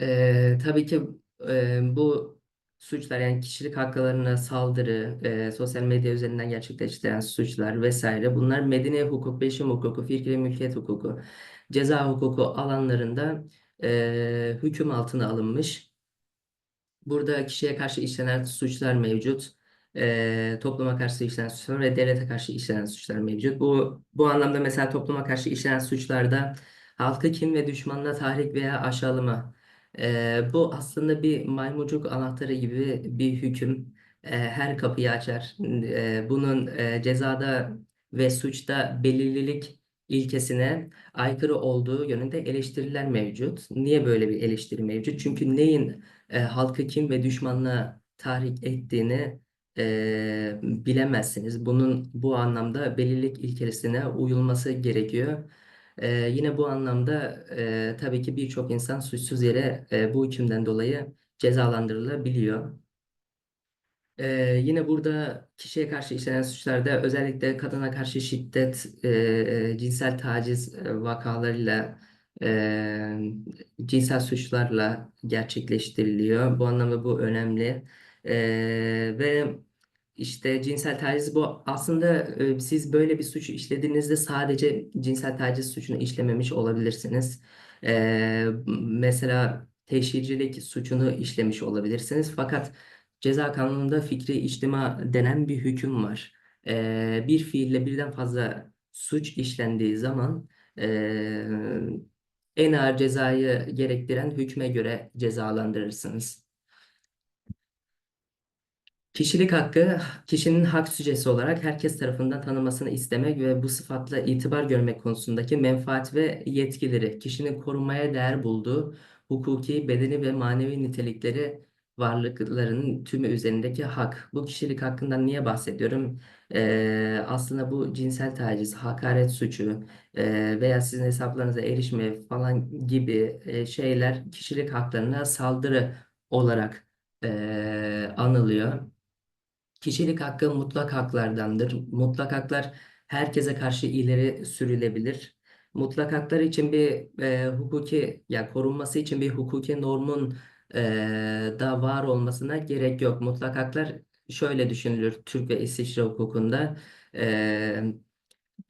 Ee, tabii ki e, bu suçlar yani kişilik haklarına saldırı, e, sosyal medya üzerinden gerçekleştirilen suçlar vesaire bunlar medeni hukuk, bilişim hukuku, fikri mülkiyet hukuku, ceza hukuku alanlarında e, hüküm altına alınmış. Burada kişiye karşı işlenen suçlar mevcut. Eee, topluma karşı işlenen suçlar ve devlete karşı işlenen suçlar mevcut. Bu bu anlamda mesela topluma karşı işlenen suçlarda halkı kin ve düşmanlığa tahrik veya aşağılama. Eee, bu aslında bir maymuncuk anahtarı gibi bir hüküm. Eee, her kapıyı açar. Eee, bunun eee, cezada ve suçta belirlilik ilkesine aykırı olduğu yönünde eleştiriler mevcut. Niye böyle bir eleştiri mevcut? Çünkü neyin e, halkı kim ve düşmanlığa tahrik ettiğini e, bilemezsiniz. Bunun bu anlamda belirlilik ilkesine uyulması gerekiyor. E, yine bu anlamda e, tabii ki birçok insan suçsuz yere e, bu hükümden dolayı cezalandırılabiliyor. Ee, yine burada kişiye karşı işlenen suçlarda özellikle kadına karşı şiddet, e, cinsel taciz vakalarıyla, e, cinsel suçlarla gerçekleştiriliyor. Bu anlamda bu önemli. E, ve işte cinsel taciz bu aslında e, siz böyle bir suçu işlediğinizde sadece cinsel taciz suçunu işlememiş olabilirsiniz. E, mesela teşhircilik suçunu işlemiş olabilirsiniz. Fakat Ceza kanununda fikri içtima denen bir hüküm var. Ee, bir fiille birden fazla suç işlendiği zaman ee, en ağır cezayı gerektiren hükme göre cezalandırırsınız. Kişilik hakkı, kişinin hak sücesi olarak herkes tarafından tanınmasını istemek ve bu sıfatla itibar görmek konusundaki menfaat ve yetkileri, kişinin korunmaya değer bulduğu hukuki, bedeni ve manevi nitelikleri varlıklarının tümü üzerindeki hak. Bu kişilik hakkından niye bahsediyorum? Ee, aslında bu cinsel taciz, hakaret suçu e, veya sizin hesaplarınıza erişme falan gibi e, şeyler kişilik haklarına saldırı olarak e, anılıyor. Kişilik hakkı mutlak haklardandır. Mutlak haklar herkese karşı ileri sürülebilir. Mutlak haklar için bir e, hukuki ya korunması için bir hukuki normun e, da var olmasına gerek yok. Mutlak haklar şöyle düşünülür Türk ve İsviçre hukukunda e,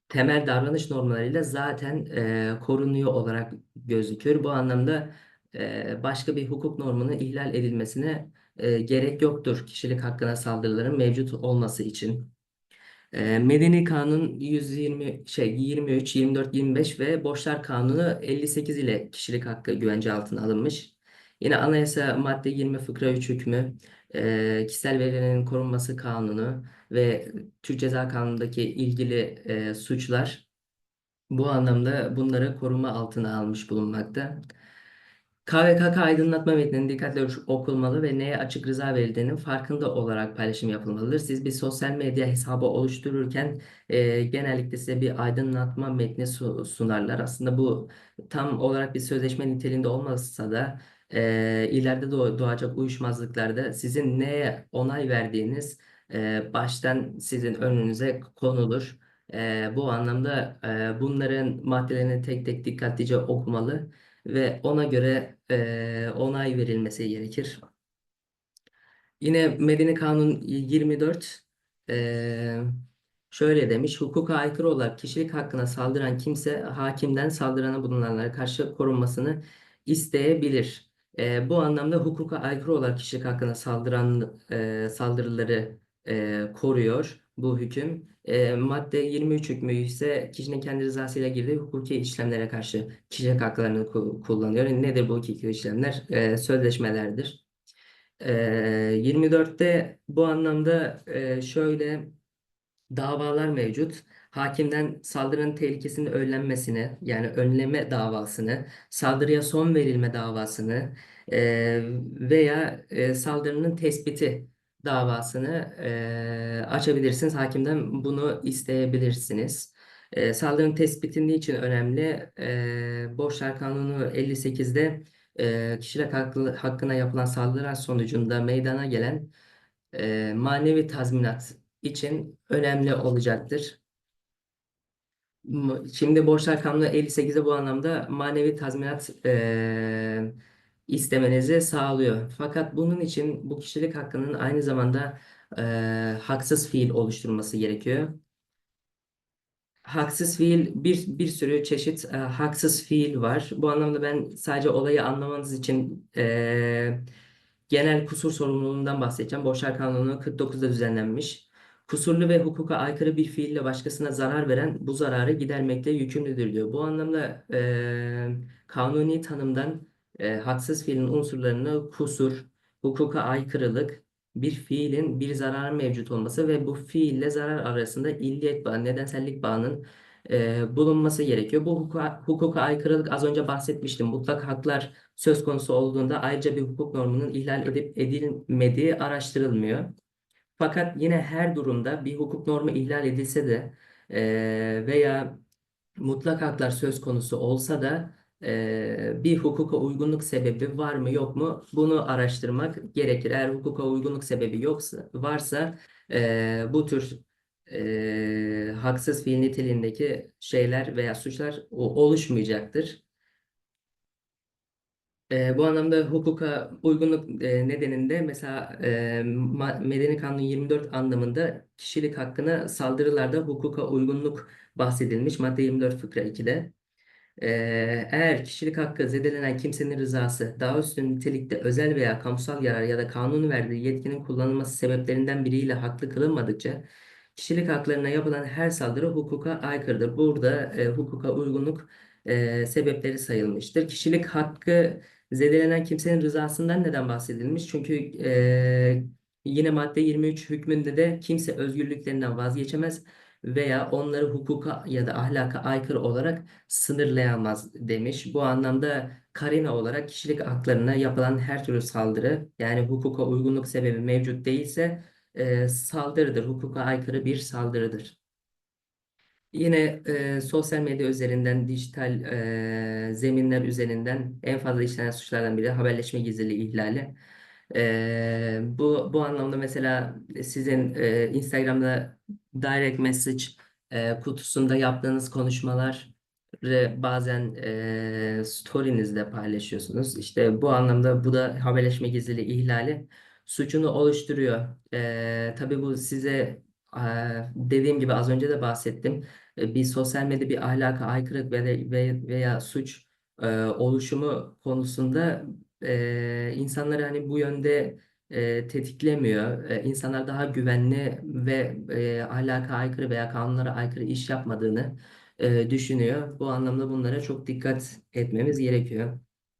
temel davranış normlarıyla zaten e, korunuyor olarak gözüküyor. Bu anlamda başka bir hukuk normunun ihlal edilmesine gerek yoktur kişilik hakkına saldırıların mevcut olması için. Medeni Kanun 120 şey 23, 24, 25 ve Borçlar Kanunu 58 ile kişilik hakkı güvence altına alınmış. Yine Anayasa madde 20 fıkra 3 hükmü, e, kişisel verilerin korunması kanunu ve Türk Ceza Kanunu'ndaki ilgili suçlar bu anlamda bunları koruma altına almış bulunmakta. KVKK aydınlatma metninin dikkatli okunmalı ve neye açık rıza verildiğinin farkında olarak paylaşım yapılmalıdır. Siz bir sosyal medya hesabı oluştururken e, genellikle size bir aydınlatma metni su- sunarlar. Aslında bu tam olarak bir sözleşme niteliğinde olmasa da e, ileride doğ- doğacak uyuşmazlıklarda sizin neye onay verdiğiniz e, baştan sizin önünüze konulur. E, bu anlamda e, bunların maddelerini tek tek dikkatlice okumalı ve ona göre e, onay verilmesi gerekir. Yine Medeni Kanun 24 e, şöyle demiş. Hukuka aykırı olarak kişilik hakkına saldıran kimse hakimden saldırana bulunanlara karşı korunmasını isteyebilir. E, bu anlamda hukuka aykırı olarak kişilik hakkına saldıran e, saldırıları e, koruyor bu hüküm. E, madde 23 hükmü ise kişinin kendi rızasıyla girdiği hukuki işlemlere karşı kişilik haklarını ku- kullanıyor. Nedir bu hukuki işlemler? E, sözleşmelerdir. E, 24'te bu anlamda e, şöyle davalar mevcut. Hakimden saldırının tehlikesinin önlenmesini yani önleme davasını, saldırıya son verilme davasını e, veya e, saldırının tespiti davasını e, açabilirsiniz. Hakimden bunu isteyebilirsiniz. E, saldırının tespiti niçin önemli? E, Borçlar Kanunu 58'de e, kişilik hakkı, hakkına yapılan saldırılar sonucunda meydana gelen e, manevi tazminat için önemli olacaktır. Şimdi Borçlar Kanunu 58'de bu anlamda manevi tazminat e, istemenizi sağlıyor. Fakat bunun için bu kişilik hakkının aynı zamanda e, haksız fiil oluşturması gerekiyor. Haksız fiil bir bir sürü çeşit e, haksız fiil var. Bu anlamda ben sadece olayı anlamanız için e, genel kusur sorumluluğundan bahsedeceğim. Borçlar Kanunu 49'da düzenlenmiş. Kusurlu ve hukuka aykırı bir fiille başkasına zarar veren bu zararı gidermekle yükümlüdür diyor. Bu anlamda e, kanuni tanımdan e, haksız fiilin unsurlarını kusur, hukuka aykırılık, bir fiilin bir zararı mevcut olması ve bu fiille zarar arasında illiyet bağı, nedensellik bağının e, bulunması gerekiyor. Bu hukuka, hukuka aykırılık az önce bahsetmiştim. Mutlak haklar söz konusu olduğunda ayrıca bir hukuk normunun ihlal edip edilmediği araştırılmıyor. Fakat yine her durumda bir hukuk normu ihlal edilse de e, veya mutlak haklar söz konusu olsa da e, bir hukuka uygunluk sebebi var mı yok mu bunu araştırmak gerekir. Eğer hukuka uygunluk sebebi yoksa varsa e, bu tür e, haksız fiil niteliğindeki şeyler veya suçlar oluşmayacaktır. E, bu anlamda hukuka uygunluk e, nedeninde mesela e, Medeni Kanun 24 anlamında kişilik hakkına saldırılarda hukuka uygunluk bahsedilmiş madde 24 fıkra 2'de. Eğer kişilik hakkı zedelenen kimsenin rızası daha üstün nitelikte özel veya kamusal yarar ya da kanun verdiği yetkinin kullanılması sebeplerinden biriyle haklı kılınmadıkça kişilik haklarına yapılan her saldırı hukuka aykırıdır. Burada e, hukuka uygunluk e, sebepleri sayılmıştır. Kişilik hakkı zedelenen kimsenin rızasından neden bahsedilmiş? Çünkü e, yine madde 23 hükmünde de kimse özgürlüklerinden vazgeçemez veya onları hukuka ya da ahlaka aykırı olarak sınırlayamaz demiş. Bu anlamda karine olarak kişilik haklarına yapılan her türlü saldırı yani hukuka uygunluk sebebi mevcut değilse e, saldırıdır. Hukuka aykırı bir saldırıdır. Yine e, sosyal medya üzerinden, dijital e, zeminler üzerinden en fazla işlenen suçlardan biri haberleşme gizliliği ihlali. E, bu bu anlamda mesela sizin e, Instagram'da direct message e, kutusunda yaptığınız konuşmalar bazen e, story'nizde paylaşıyorsunuz. İşte bu anlamda bu da haberleşme gizliliği ihlali suçunu oluşturuyor. E, tabii bu size e, dediğim gibi az önce de bahsettim e, bir sosyal medya bir ahlaka aykırı veya, veya, suç e, oluşumu konusunda e, insanları hani bu yönde e, tetiklemiyor. E, insanlar daha güvenli ve e, ahlaka aykırı veya kanunlara aykırı iş yapmadığını e, düşünüyor. Bu anlamda bunlara çok dikkat etmemiz gerekiyor.